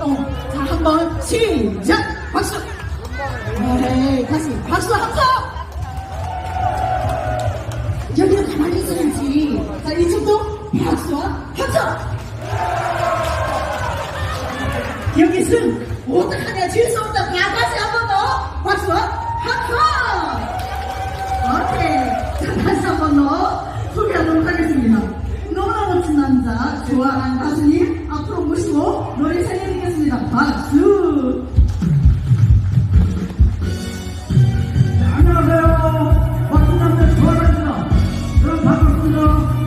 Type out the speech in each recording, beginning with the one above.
어, 자, 한 번 시작! 박수! 네, 다시 박수 함성! 여기는 가만히 있어야지. 자, 이쪽도 박수와 함성! 여기 승! 어떡하냐, 질 수 없다. 다 같이 한 번 더! 박수와 함성! 오케이. 자, 다시 한 번 더 소개하도록 하겠습니다. 너무나 멋진 남자, 좋아하는 가수님, Hallelujah.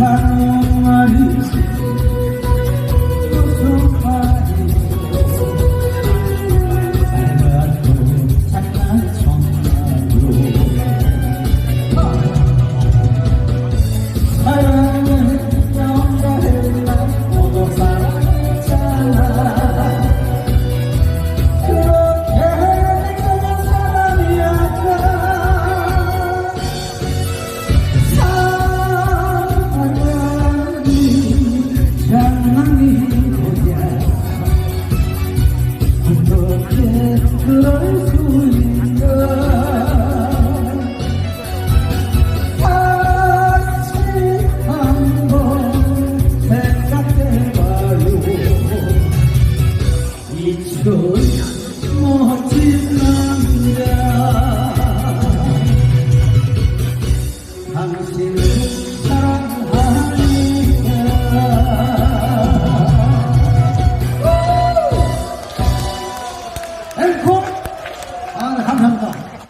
come.